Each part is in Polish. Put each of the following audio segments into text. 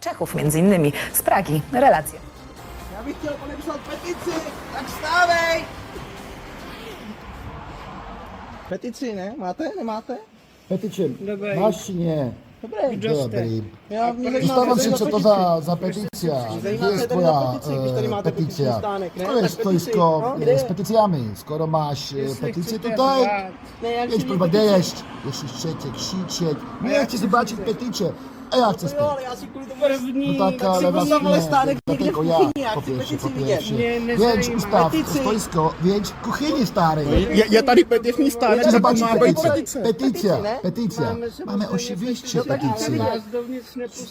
Czechów między innymi z Pragi. Relacje. Já bych chtěl podepsat petici, tak ne? Máte? Nemáte? Máš či nie? Dobrý. Já mě Dostávám zajímá si, co to za, za petícia. Zajímá Kde je se tady tvoja na petici, když tady eh, máte petícia? petiční stánek, ne? To je petici, stoisko no, kde je? petíciami. Skoro máš eh, petici tutaj. Ne, já Idź chci próba petici. dojść, jeśli chcecie krzyczeć. Nie chcę zobaczyć petycie, a ja chcę Jo, spać. ale já si kvůli tomu první, No tak, ale někde v dlatego ja kuchyni, po pierwsze, po pierwsze. Więc ustaw stoisko, więc w kuchni starej. Je, je tady stánek, Chcę tak zobaczyć petycję. petice. Petycja, petycja. Mamy oczywiście petycję.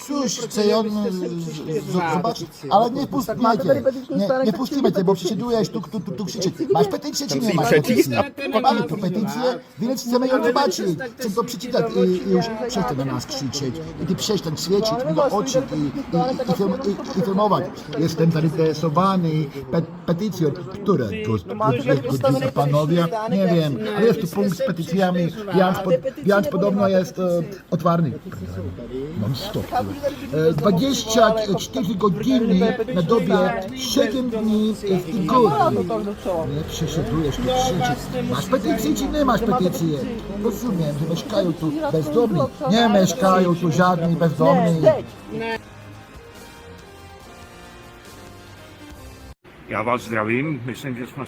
Cóż, chce on zobaczyć, ale nie tady petiční nie, nie tak puścimy cię, bo przyszedłeś tu, tu, tu, tu krzyczeć. Masz petycję czy nie masz petycję? Mamy tu petycję, więc chcemy ją zobaczyć. Chcę to przeczytać i, i już przestań na nas krzyczeć. I ty przestań świecić mi do oczu i, i, i, i, i filmować. Jestem zainteresowany pe, petycją, które godzina panowie, nie wiem, ale jest tu punkt z petycjami, więc, pod, więc podobno jest e, otwarty. Non stop. E, 24 godziny na dobie, 7 dni w tygodniu. Nie przeszedujesz tu krzyczeć. Masz petycję czy nie masz petycji? Rozumiem, że mieszkają tu bezdomni. Nie mieszkają tu żadni bezdomni. Já vás zdravím, myslím, že jsme